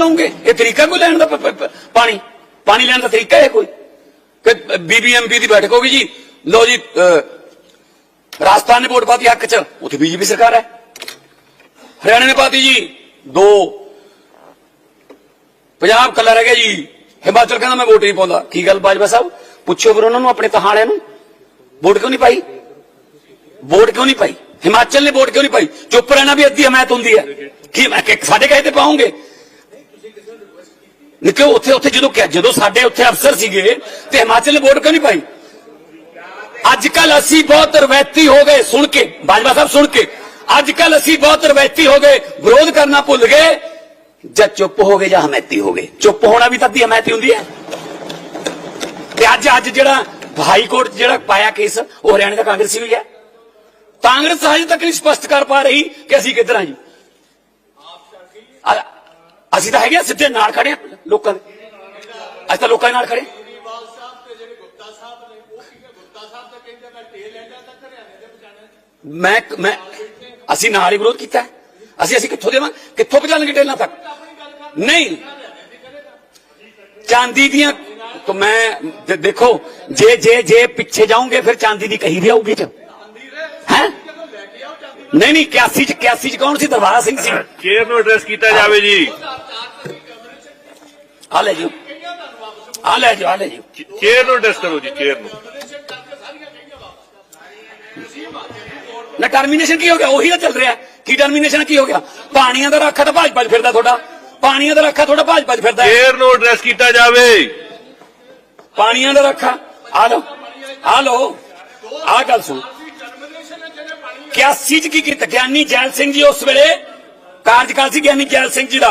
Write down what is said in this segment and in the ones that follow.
ਲਓਗੇ ਇਹ ਤਰੀਕਾ ਕੋਈ ਲੈਣ ਦਾ ਪ- ਪ- ਪ- ਪਾਣੀ ਪਾਣੀ ਲੈਣ ਦਾ ਤਰੀਕਾ ਹੈ ਕੋਈ ਕਿ ਬੀਬੀਐਮਪੀ ਦੀ ਬੈਠਕ ਹੋਗੀ ਜੀ ਲੋ ਜੀ ਅਹ, ਰਾਜਸਥਾਨ ਨੇ ਵੋਟ ਪਾਤੀ ਹੱਕ ਚ ਉੱਥੇ ਬੀਜੇਪੀ ਸਰਕਾਰ ਹੈ ਹਰਿਆਣਾ ਨੇ ਪਾਤੀ ਜੀ ਦੋ ਪੰਜਾਬ ਕੱਲਾ ਰਹਿ ਗਿਆ ਜੀ ਹਿਮਾਚਲ ਕਹਿੰਦਾ ਮੈਂ ਵੋਟ ਨਹੀਂ ਪਾਉਂਦਾ ਕੀ ਗੱਲ ਬਾਜਵਾ ਸਾਹਿਬ ਪੁੱਛੋ ਫਿਰ ਉਹਨਾਂ ਨੂੰ ਆਪਣੇ ਤਹਾਲਿਆਂ ਨੂੰ ਵੋਟ ਕਿਉਂ ਨਹੀਂ ਪਾਈ ਵੋਟ ਕਿਉਂ ਨਹੀਂ ਪਾਈ ਹਿਮਾਚਲ ਨੇ ਵੋਟ ਕਿਉਂ ਨਹੀਂ ਪਾਈ ਚੁੱਪ ਰਹਿਣਾ ਵੀ ਅੱਧੀ ਹਮਾਇਤ ਹੁੰਦੀ ਹੈ ਕੀ ਮੈਂ ਕਿ ਸਾਡੇ ਕਹੇ ਤੇ ਪਾਉਂਗੇ ਨਿਕੋ ਉੱਥੇ ਉੱਥੇ ਜਦੋਂ ਜਦੋਂ ਸਾਡੇ ਉੱਥੇ ਅਫਸਰ ਸੀਗੇ ਤੇ ਹਿਮਾਚਲ ਨੇ ਵੋਟ ਕਿਉਂ ਨਹੀਂ ਪਾਈ? ਅੱਜ ਕੱਲ ਅਸੀਂ ਬਹੁਤ ਰਵੈਤੀ ਹੋ ਗਏ, ਸੁਣ ਕੇ, ਬਾਜਵਾ ਸਾਹਿਬ ਸੁਣ ਕੇ। ਅੱਜ ਕੱਲ ਅਸੀਂ ਬਹੁਤ ਰਵੈਤੀ ਹੋ ਗਏ, ਵਿਰੋਧ ਕਰਨਾ ਭੁੱਲ ਗਏ। ਜਦ ਚੁੱਪ ਹੋ ਗਏ ਜਾਂ ਹਮੈਤੀ ਹੋ ਗਏ। ਚੁੱਪ ਹੋਣਾ ਵੀ ਤਾਂ ਅੱਧੀ ਹਮੈਤੀ ਹੁੰਦੀ ਹੈ। ਤੇ ਅੱਜ ਅੱਜ ਜਿਹੜਾ ਹਾਈ ਕੋਰਟ ਜਿਹੜਾ ਪਾਇਆ ਕੇਸ, ਉਹ ਹਰਿਆਣੇ ਦਾ ਕਾਂਗਰਸੀ ਵੀ ਹੈ। ਕਾਂਗਰਸ ਹਜੇ ਤੱਕ ਨਹੀਂ ਸਪਸ਼ਟ ਕਰ ਪਾ ਰਹੀ ਕਿ ਅਸੀਂ ਕਿੱਧਰ ਹਾਂ ਜੀ। ਅ- ਅਸੀਂ ਤਾਂ ਹੈਗੇ ਆ, ਸਿੱਧੇ ਨਾਲ ਖੜੇ ਆ ਲੋਕਾਂ ਦੇ। ਅਸੀਂ ਤਾਂ ਲੋਕਾਂ ਦੇ ਨਾਲ ਖੜੇ ਮੈਂ ਮੈਂ ਅਸੀਂ ਨਾਲ ਹੀ ਵਿਰੋਧ ਕੀਤਾ ਅਸੀਂ ਅਸੀਂ ਕਿੱਥੋਂ ਦੇਵਾਂ? ਕਿੱਥੋਂ ਪਹੁੰਚਾਣਗੇ ਟੇਲਾਂ ਤੱਕ? ਨਹੀਂ। ਚਾਂਦੀ ਦੀਆਂ ਤਾਂ ਮੈਂ ਦੇਖੋ ਜੇ ਜੇ ਜੇ ਪਿੱਛੇ ਜਾਓਗੇ ਫਿਰ ਚਾਂਦੀ ਦੀ ਕਹੀ ਵੀ ਆਊਗੀ ਚ। ਹੈ? ਨਹੀਂ ਨਹੀਂ 81 ਚ 81 ਚ ਕੌਣ ਸੀ? ਦਰਬਾਰਾ ਸਿੰਘ ਸੀ। ਚੇਅਰ ਨੂੰ ਐਡਰੈਸ ਕੀਤਾ ਜਾਵੇ ਜੀ? ਆ ਲੈ ਜੀ ਆ ਲੈ ਜੀ ਆ ਲੈ ਜੀ ਚੇਅਰ ਨੂੰ ਐਡਰੈਸ ਕਰੋ ਜੀ ਚੇਅਰ ਨੂੰ ਨਾ ਟਰਮੀਨੇਸ਼ਨ ਕੀ ਹੋ ਗਿਆ ਉਹੀ ਤਾਂ ਚੱਲ ਰਿਹਾ ਕੀ ਟਰਮੀਨੇਸ਼ਨ ਕੀ ਹੋ ਗਿਆ ਪਾਣੀਆਂ ਦਾ ਰਾਖਾ ਤਾਂ ਭਾਜ ਭਾਜ ਫਿਰਦਾ ਤੁਹਾਡਾ। ਪਾਣੀਆਂ ਦਾ ਰਾਖਾ ਤੁਹਾਡਾ ਭਾਜ ਭਾਜ ਫਿਰਦਾ ਹੈ। ਚੇਅਰ ਨੂੰ ਐਡਰੈਸ ਕੀਤਾ ਜਾਵੇ ਪਾਣੀਆਂ ਦਾ ਰੱਖਾ। ਆ ਲੋ ਆ ਲੋ ਆ ਗੱਲ ਸੁਣ। 81 ਚ ਕੀ ਕੀਤਾ? ਗਿਆਨੀ ਜੈਲ ਸਿੰਘ ਜੀ ਉਸ ਵੇਲੇ। ਕਾਰਜਕਾਲ ਸੀ ਗਿਆਨੀ ਜੈਲ ਸਿੰਘ ਜੀ ਦਾ।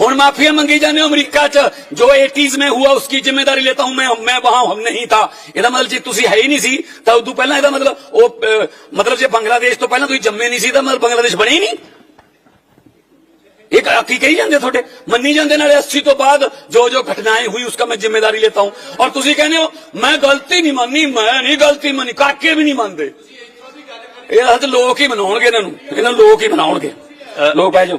हूँ माफिया मंगी जाने अमरीका च। जो एटीज में हुआ उसकी ज़िम्मेदारी लेता हूँ मैं मैं वहाँ हम नहीं था। ਇਹਦਾ ਮਤਲਬ ਜੇ ਤੁਸੀਂ ਹੈ ਹੀ ਨਹੀਂ ਸੀ ਤਾਂ ਉਦੋਂ ਪਹਿਲਾਂ ਇਹਦਾ ਮਤਲਬ ਉਹ ਮਤਲਬ ਜੇ ਬੰਗਲਾਦੇਸ਼ ਤੋਂ ਪਹਿਲਾਂ ਤੁਸੀਂ ਜੰਮੇ ਨਹੀਂ ਸੀ ਤਾਂ ਮਤਲਬ ਬੰਗਲਾਦੇਸ਼ ਬਣੇ ਹੀ ਨਹੀਂ एक की कही जाते थोड़े मनी जाते अस्सी तो बाद जो जो घटनाएँ हुई उसका मैं ज़िम्मेदारी लेता हूँ। और तुम कहने हो मैं गलती नहीं मानी मैं नहीं गलती मानी काके भी नहीं मानते लोग ही मना लोग ही मना लोग बह जाओ।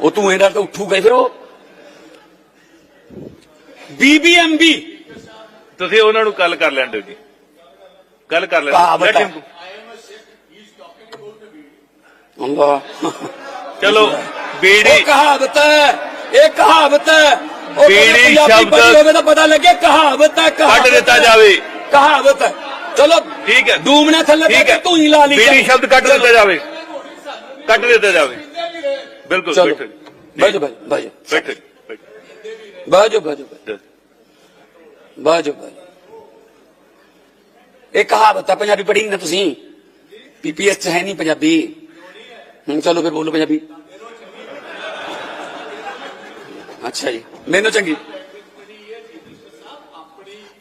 ਉਹ ਧੂਏ ਨਾਲ ਤਾਂ ਉੱਠੂਗਾ ਫਿਰ ਉਹ? ਬੀਬੀਐਮਬੀ ਤੁਸੀਂ ਉਹਨਾਂ ਨੂੰ ਕੱਲ ਕਰ ਲੈਣ ਦਿਓ ਜੀ। ਕੱਲ ਕਰ ਲੈਣ. ਅੱਲਾ ਚਲੋ ਬੀੜੀ। ਕਹਾਵਤ ਹੈ ਇਹ ਕਹਾਵਤ ਹੈ। ਬੀੜੀ ਸ਼ਬਦ- ਤਾਂ ਪਤਾ ਲੱਗੇ ਕਹਾਵਤ ਹੈ ਕੱਢ ਦਿੱਤਾ। ਜਾਵੇ। ਕਹਾਵਤ ਹੈ। ਚਲੋ ਠੀਕ ਹੈ। ਡੂਮਣੇ ਥੱਲੇ ਤੂੰ ਹੀ। ਲਾ ਲਈ ਬੀੜੀ ਸ਼ਬਦ ਕੱਢ ਦਿੱਤਾ ਜਾਵੇ। ਕੱਢ ਦਿੱਤਾ ਜਾਵੇ। ਬਿਲਕੁਲ ਚਲੋ ਬੈਠੋ। ਬਾਜੋ ਬਾਜੋ ਬੈਠੋ ਬਾਜੋ ਬਾਜੋ ਬਾਜੋ ਬਾਜੋ ਇਹ ਕਹਾਵਤ ਹੈ ਪੰਜਾਬੀ ਪੜ੍ਹੀ ਨਾ ਤੁਸੀਂ। ਪੀਪੀਐਸ ਚ ਹੈ ਨਹੀਂ ਪੰਜਾਬੀ। ਹੁਣ ਚਲੋ ਫਿਰ ਬੋਲੋ ਪੰਜਾਬੀ। ਅੱਛਾ ਜੀ ਮੈਨੂੰ ਚੰਗੀ।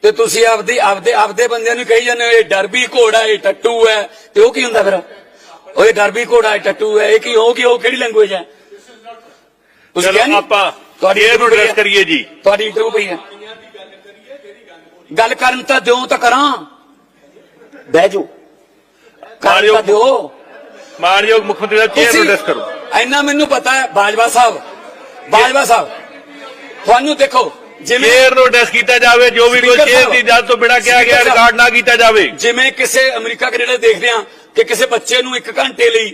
ਤੇ ਤੁਸੀਂ ਆਪਦੀ ਆਪਦੇ ਆਪਦੇ ਬੰਦਿਆਂ ਨੂੰ ਕਹੀ ਜਾਂਦੇ ਹੋ ਇਹ ਡਰਬੀ ਘੋੜਾ ਇਹ ਟੱਟੂ ਹੈ। ਤੇ ਉਹ ਕੀ ਹੁੰਦਾ ਫਿਰ? ਉਹ ਇਹ ਡਰਬੀ ਘੋੜਾ ਇਹ ਟੱਟੂ ਹੈ ਇਹ ਕੀ ਉਹ ਕੀ ਉਹ ਕਿਹੜੀ ਲੈਂਗੁਏਜ ਹੈ? ਤੁਸੀਂ ਕਿਹਾ ਚਲੋ ਨੀ? ਆਪਾਂ ਤੁਹਾਡੀ ਚੇਅਰ ਨੂੰ ਐਡਰੈਸ ਕਰੀਏ ਜੀ ਤੁਹਾਡੀ ਇੰਟਰਵਿਊ ਪਈ ਹੈ ਗੱਲ ਕਰਨ ਤਾਂ ਦਿਓ ਤਾਂ ਕਰਾਂ ਬਹਿ ਜਾਓ ਕਰਨ ਤਾਂ ਦਿਓ ਮਾਨਯੋਗ ਮੁੱਖ ਮੰਤਰੀ ਦਾ ਚੇਅਰ ਨੂੰ ਕਰੋ ਇੰਨਾ ਮੈਨੂੰ ਪਤਾ ਹੈ ਬਾਜਵਾ ਸਾਹਿਬ ਬਾਜਵਾ ਸਾਹਿਬ ਤੁਹਾਨੂੰ ਦੇਖੋ ਜਿਵੇਂ ਚੇਅਰ ਨੂੰ ਐਡਰੈਸ ਕੀਤਾ ਜਾਵੇ ਜੋ ਵੀ ਕੋਈ Speaker ਚੇਅਰ ਸਾਹਿਬ। ਦੀ ਇਜਾਜ਼ਤ ਤੋਂ ਬਿਨਾਂ ਕਿਹਾ ਗਿਆ Speaker ਸਾਹਿਬ। ਰਿਕਾਰਡ ਨਾ ਕੀਤਾ ਜਾਵੇ ਜਿਵੇਂ ਕਿਸੇ ਅਮਰੀਕਾ ਕੈਨੇਡਾ ਦੇਖਦੇ ਆ ਕਿ ਕਿਸੇ ਬੱਚੇ ਨੂੰ ਇੱਕ ਘੰਟੇ ਲਈ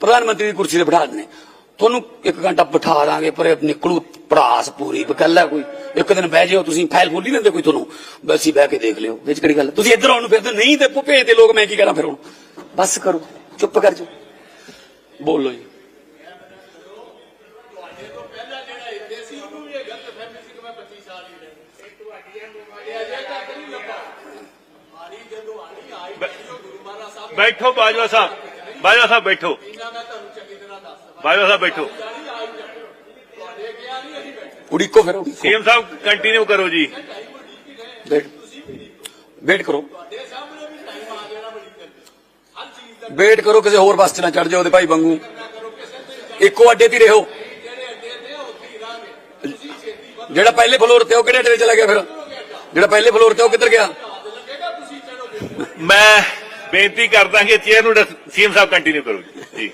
ਪ੍ਰਧਾਨ ਮੰਤਰੀ ਦੀ ਕੁਰਸੀ ਤੇ ਬਿਠਾ ਦਿੰਦੇ ਤੁਹਾਨੂੰ ਇੱਕ ਘੰਟਾ ਬਿਠਾ ਦਾਂਗੇ ਪਰ ਨਿਕਲੂ ਪੜਾਸ ਪੂਰੀ ਹੈ ਕੋਈ। ਇੱਕ ਦਿਨ ਬਹਿ ਜਿਓ ਤੁਸੀਂ ਫਾਈਲ ਖੋਲੀ ਲੈਂਦੇ ਕੋਈ ਤੁਹਾਨੂੰ। ਬਸ ਹੀ ਬਹਿ ਕੇ ਦੇਖ ਲਿਓ ਵਿੱਚ ਕਿਹੜੀ ਗੱਲ ਤੁਸੀਂ ਇੱਧਰ ਆਉਣ ਨੂੰ ਫਿਰਦੇ ਨਹੀਂ ਤੇ ਭੇਜਦੇ ਲੋਕ ਮੈਂ ਕੀ ਕਰਾਂ ਫਿਰ ਹੁਣ? ਬਸ ਕਰੋ ਚੁੱਪ ਕਰ ਜਾਓ। ਬੋਲੋ ਜੀ। ਤੁਹਾਡੇ ਤੋਂ ਪਹਿਲਾਂ ਜਿਹੜਾ ਇੱਥੇ ਸੀ ਉਹਨੂੰ ਵੀ ਇਹ ਗਲਤ ਫਹਿਮੀ ਸੀ ਕਿ ਮੈਂ 25 ਸਾਲ ਹੀ ਰਹਿਣਾ ਇਹ ਤੁਹਾਡੀਆਂ ਬਿਮਾਰੀਆਂ ਅਜੇ ਤੱਕ ਨਹੀਂ ਲੱਭਾ। ਮਾਰੀ ਜਦੋਂ ਆਣੀ ਆਈ ਵੀਡੀਓ ਗੁਰੂ ਮਹਾਰਾਜ ਸਾਹਿਬ ਨੇ ਬੈਠੋ ਬਾਜਵਾ ਸਾਹਿਬ ਬਾਜਵਾ ਸਾਹਿਬ ਬੈਠੋ। ਬਾਜਵਾ ਸਾਹਿਬ ਬੈਠੋ। ਉਡੀਕੋ ਫਿਰ ਸੀਐਮ ਸਾਹਿਬ ਕੰਟੀਨਿਊ ਕਰੋ ਜੀ। ਵੇਟ ਕਰੋ। ਵੇਟ ਕਰੋ ਕਿਸੇ ਹੋਰ ਬੱਸ 'ਚ ਨਾ ਚੜ ਜਾਓ ਉਹਦੇ ਭਾਈ ਵਾਂਗੂ। ਇੱਕੋ ਅੱਡੇ ਤੇ ਰਹੋ। ਜਿਹੜੇ ਤੇ ਪਹਿਲੇ ਫਲੋਰ ਤੇ ਉਹ ਕਿਹੜੇ ਅੱਡੇ ਤੇ ਚਲਾ ਗਿਆ ਫਿਰ? ਜਿਹੜਾ ਪਹਿਲੇ ਫਲੋਰ ਤੇ ਉਹ ਕਿੱਧਰ ਗਿਆ? ਮੈਂ ਬੇਨਤੀ ਕਰਦਾ ਕਿ ਚੇਅਰ ਨੂੰ ਸੀਐਮ ਸਾਹਿਬ ਕੰਟੀਨਿਊ ਕਰੋ ਜੀ।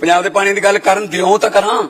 ਪੰਜਾਬ ਦੇ ਪਾਣੀ ਦੀ ਗੱਲ ਕਰਨ ਦਿਓ ਤਾਂ ਕਰਾਂ।